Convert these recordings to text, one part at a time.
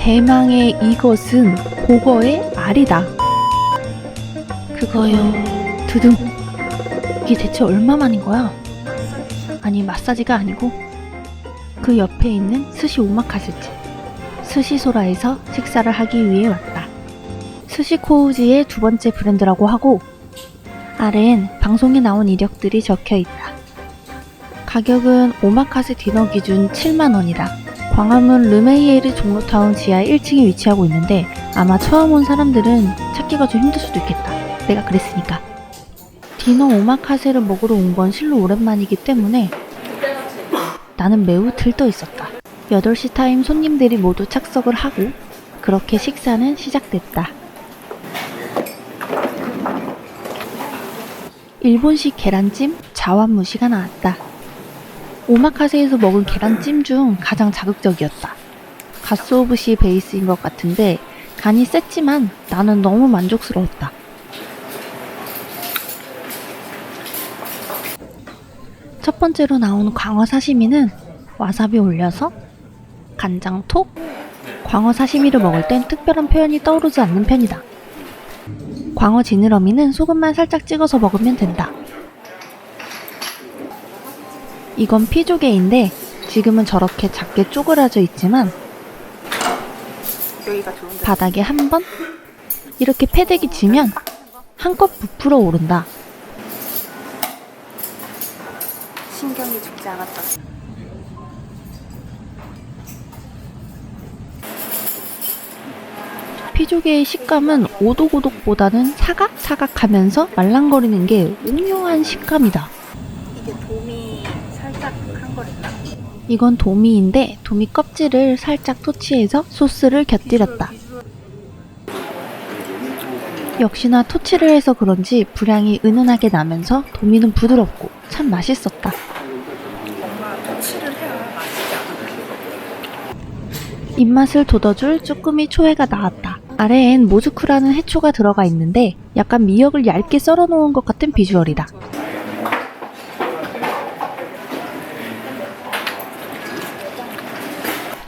대망의 이것은 보거의 알이다. 그거요. 두둥. 이게 대체 얼마만인 거야? 아니, 마사지가 아니고 그 옆에 있는 스시 오마카세집. 스시소라에서 식사를 하기 위해 왔다. 스시코우지의 두 번째 브랜드라고 하고 아래엔 방송에 나온 이력들이 적혀 있다. 가격은 오마카세 디너 기준 7만 원이다. 광화문 르메이에르 종로타운 지하 1층에 위치하고 있는데 아마 처음 온 사람들은 찾기가 좀 힘들 수도 있겠다. 내가 그랬으니까. 디너 오마카세를 먹으러 온 건 실로 오랜만이기 때문에 나는 매우 들떠 있었다. 8시 타임 손님들이 모두 착석을 하고 그렇게 식사는 시작됐다. 일본식 계란찜 자완무시가 나왔다. 오마카세에서 먹은 계란찜 중 가장 자극적이었다. 가스오브시 베이스인 것 같은데 간이 셌지만 나는 너무 만족스러웠다. 첫 번째로 나온 광어 사시미는 와사비 올려서 간장 톡? 광어 사시미를 먹을 땐 특별한 표현이 떠오르지 않는 편이다. 광어 지느러미는 소금만 살짝 찍어서 먹으면 된다. 이건 피조개인데 지금은 저렇게 작게 쪼그라져 있지만 바닥에 한 번 이렇게 패대기 치면 한껏 부풀어 오른다. 신경이 죽지 않았다. 피조개의 식감은 오독오독보다는 사각사각하면서 말랑거리는 게 오묘한 식감이다. 이게 돔이 살짝 한 거랬다. 이건 도미인데 도미 껍질을 살짝 토치해서 소스를 곁들였다. 역시나 토치를 해서 그런지 분량이 은은하게 나면서 도미는 부드럽고 참 맛있었다. 입맛을 돋워줄 쭈꾸미 초회가 나왔다. 아래엔 모즈쿠라는 해초가 들어가 있는데 약간 미역을 얇게 썰어 놓은 것 같은 비주얼이다.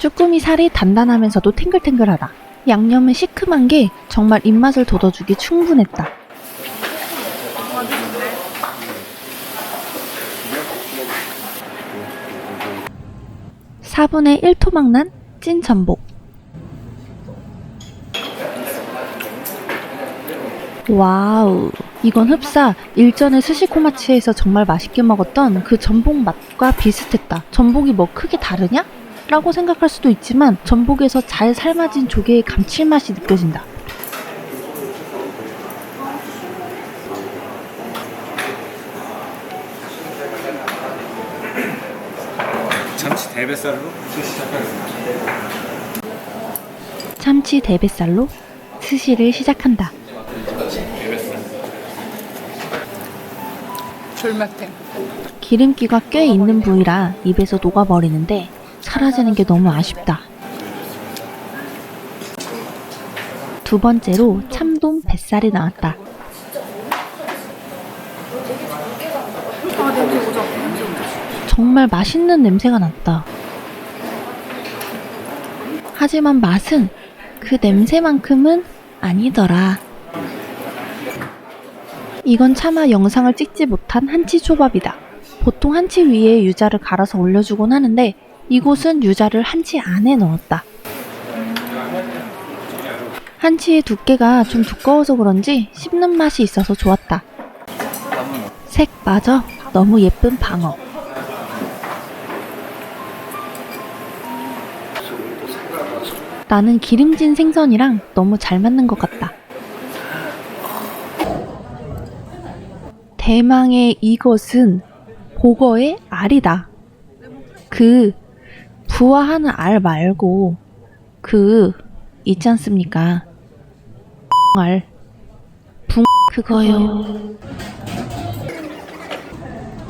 쭈꾸미 살이 단단하면서도 탱글탱글하다. 양념은 시큼한 게 정말 입맛을 돋워주기 충분했다. 사분의 1 토막 난 찐 전복. 와우. 이건 흡사 일전에 스시코마치에서 정말 맛있게 먹었던 그 전복 맛과 비슷했다. 전복이 뭐 크게 다르냐? 라고 생각할 수도 있지만 전복에서 잘 삶아진 조개의 감칠맛이 느껴진다. 참치 대뱃살로 시작하겠습니다. 참치 대뱃살로 스시를 시작한다. 기름기가 꽤 있는 부위라 입에서 녹아버리는데 사라지는 게 너무 아쉽다. 두 번째로 참돔 뱃살이 나왔다. 정말 맛있는 냄새가 났다. 하지만 맛은 그 냄새만큼은 아니더라. 이건 차마 영상을 찍지 못한 한치 초밥이다. 보통 한치 위에 유자를 갈아서 올려주곤 하는데 이곳은 유자를 한치 안에 넣었다. 한치의 두께가 좀 두꺼워서 그런지 씹는 맛이 있어서 좋았다. 색마저 너무 예쁜 방어. 나는 기름진 생선이랑 너무 잘 맞는 것 같다. 대망의 이것은 보거의 알이다. 그 부화하는 알 말고 그 있지 않습니까? 알. 붕 그거요.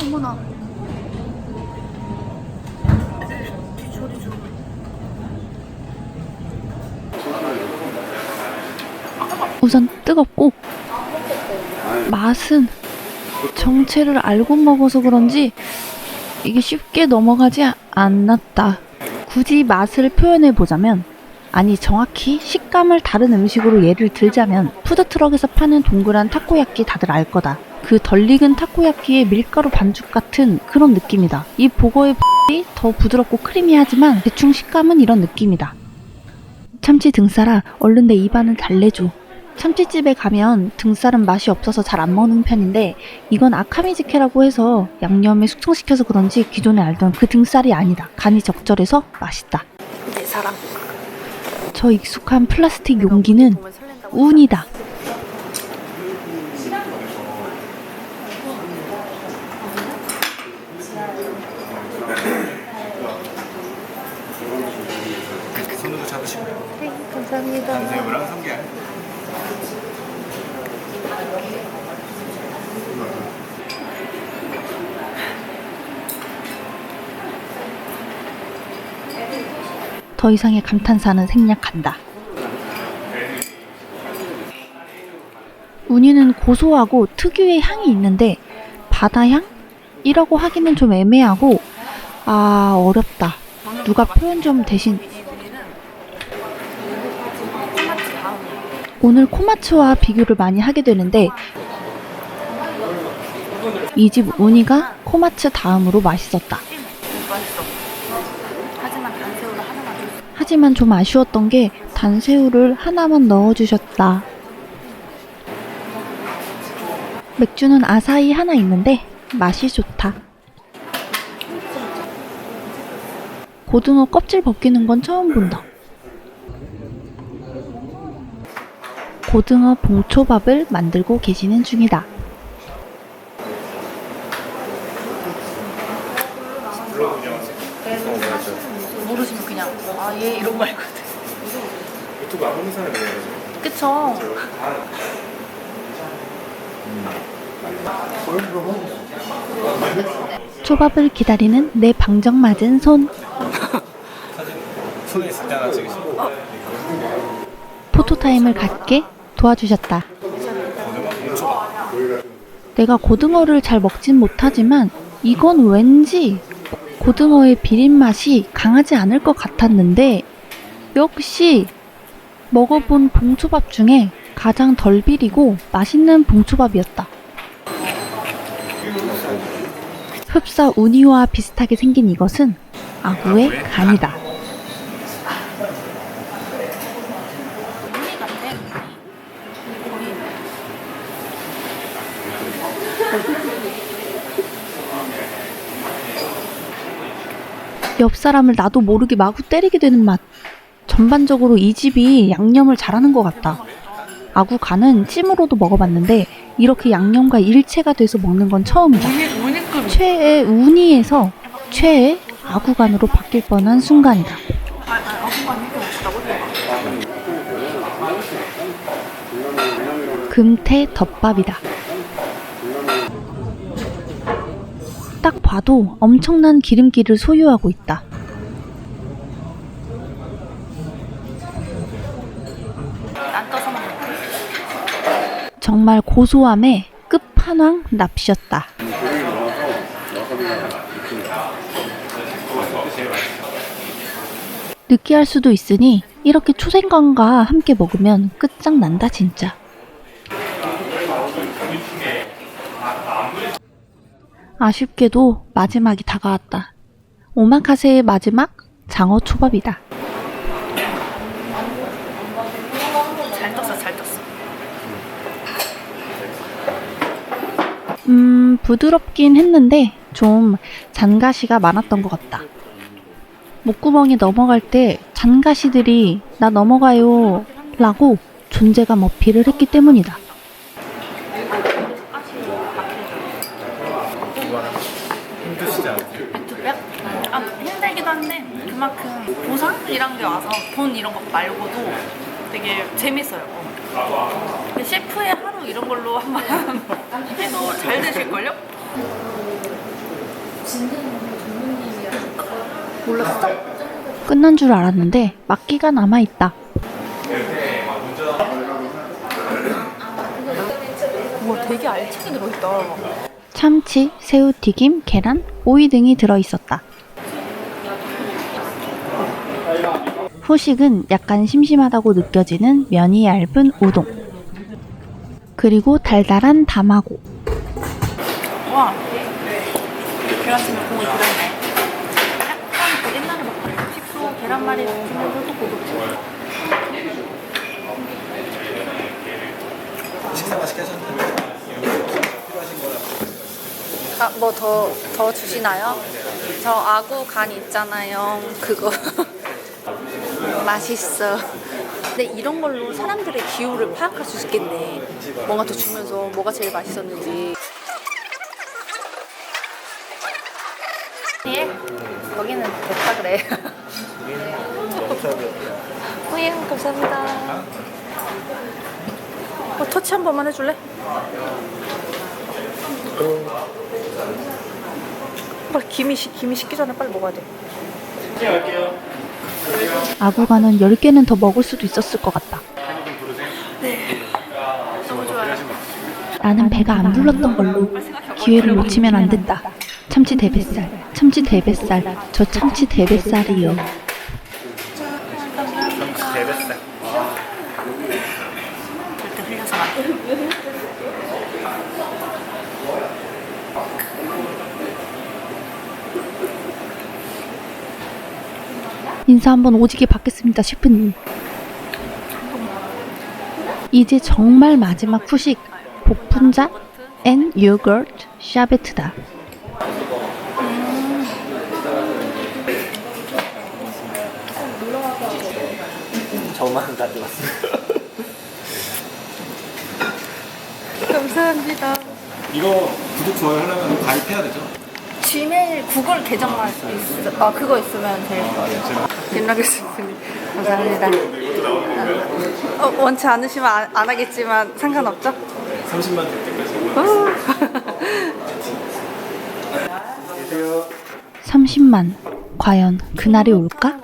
어머나. 우선 뜨겁고 맛은 정체를 알고 먹어서 그런지 이게 쉽게 넘어가지 아- 않았다. 굳이 맛을 표현해 보자면 아니 정확히 식감을 다른 음식으로 예를 들자면 푸드트럭에서 파는 동그란 타코야끼 다들 알 거다. 그 덜 익은 타코야끼의 밀가루 반죽 같은 그런 느낌이다. 이 보거의 이더 부드럽고 크리미하지만 대충 식감은 이런 느낌이다. 참치 등살아 얼른 내 입안을 달래줘. 참치집에 가면 등살은 맛이 없어서 잘 안 먹는 편인데 이건 아카미즈케라고 해서 양념에 숙성시켜서 그런지 기존에 알던 그 등살이 아니다. 간이 적절해서 맛있다. 내 사랑. 저 익숙한 플라스틱 용기는 운이다. 이렇게 손으로 잡으시고요. 네, 감사합니다. 단새우랑 성게알. 더 이상의 감탄사는 생략한다. 우니는 고소하고 특유의 향이 있는데 바다향? 이라고 하기는 좀 애매하고 아 어렵다. 누가 표현 좀 대신. 오늘 코마츠와 비교를 많이 하게 되는데 이 집 우니가 코마츠 다음으로 맛있었다. 맛있어. 하지만 단새우를 하지만 좀 아쉬웠던 게 단새우를 하나만 넣어주셨다. 맥주는 아사히 하나 있는데 맛이 좋다. 고등어 껍질 벗기는 건 처음 본다. 고등어 봉초밥을 만들고 계시는 중이다. 모르시면 그냥 아 얘 이런 거 알거든. 유튜브 안 보는 사람이 있어요. 그쵸. 초밥을 기다리는 내 방정 맞은 손. 손에 있을 때 하나 찍으시고. 포토타임을 갖게 도와주셨다. 내가 고등어를 잘 먹진 못하지만 이건 왠지 고등어의 비린 맛이 강하지 않을 것 같았는데 역시 먹어본 봉초밥 중에 가장 덜 비리고 맛있는 봉초밥이었다. 흡사 우니와 비슷하게 생긴 이것은 아구의 간이다. 무늬 같아. 거의 옆 사람을 나도 모르게 마구 때리게 되는 맛. 전반적으로 이 집이 양념을 잘하는 것 같다. 아구 간은 찜으로도 먹어봤는데 이렇게 양념과 일체가 돼서 먹는 건 처음이다. 최애 우니에서 최애 아구 간으로 바뀔 뻔한 순간이다. 금태 덮밥이다. 딱 봐도 엄청난 기름기를 소유하고 있다. 정말 고소함에 끝판왕 납시였다. 느끼할 수도 있으니 이렇게 초생강과 함께 먹으면 끝장난다 진짜. 아쉽게도 마지막이 다가왔다. 오마카세의 마지막 장어 초밥이다. 잘 떴어, 잘 떴어. 음, 부드럽긴 했는데 좀 잔가시가 많았던 것 같다. 목구멍에 넘어갈 때 잔가시들이 나 넘어가요 라고 존재감 어필을 했기 때문이다. 힘드시지 않으세요? 유튜브야? 아, 힘들기도 한데 그만큼 보상이란 게 와서 돈 이런 거 말고도 되게 재밌어요. 근데 셰프의 하루 이런 걸로 한번 해도 잘 되실걸요? 몰랐어? 끝난 줄 알았는데 막기가 남아 있다. 우와 되게 알차게 들어있다. 참치, 새우튀김, 계란, 오이 등이 들어있었다. 후식은 약간 심심하다고 느껴지는 면이 얇은 우동. 그리고 달달한 담하고. 와 계란찜에 국물 들어있네 약간 그 옛날에 먹던 식소 계란말이 고급지 식사 맛있게 하셨는데 필요하신 거라. 아, 뭐 더 더 주시나요? 저 아구 간 있잖아요. 그거 맛있어. 근데 이런 걸로 사람들의 기호를 파악할 수 있겠네. 뭔가 더 주면서 뭐가 제일 맛있었는지. 예? 거기는 됐다 그래. 후예 감사합니다. 어, 터치 한 번만 해줄래? 빨리 김이 식 김이 식기 전에 빨리 먹어야 돼. 아구간은 10개는 더 먹을 수도 있었을 것 같다. 너무 좋아요. 나는 배가 안 불렀던 걸로 기회를 놓치면 안 된다. 참치 대뱃살, 참치 대뱃살, 저 참치 대뱃살이요. 대뱃살. 절대 흘려서 안 돼. 인사 한번 오지게 받겠습니다, 셰프님. 이제 정말 마지막 후식, 복분자 앤 요거트 샤베트다. 저만 가져왔어요. 감사합니다. 이거 구독 좋아요 하려면 가입해야 되죠? 지메일 구글 계정만 할수 있어. 아 그거 있으면 될 거예요. 연락했습니다. 감사합니다. 어, 원치 않으시면 안, 안 하겠지만 상관없죠? 30만 될 때까지. 오. 계세요. 30만. 과연 그날이 올까?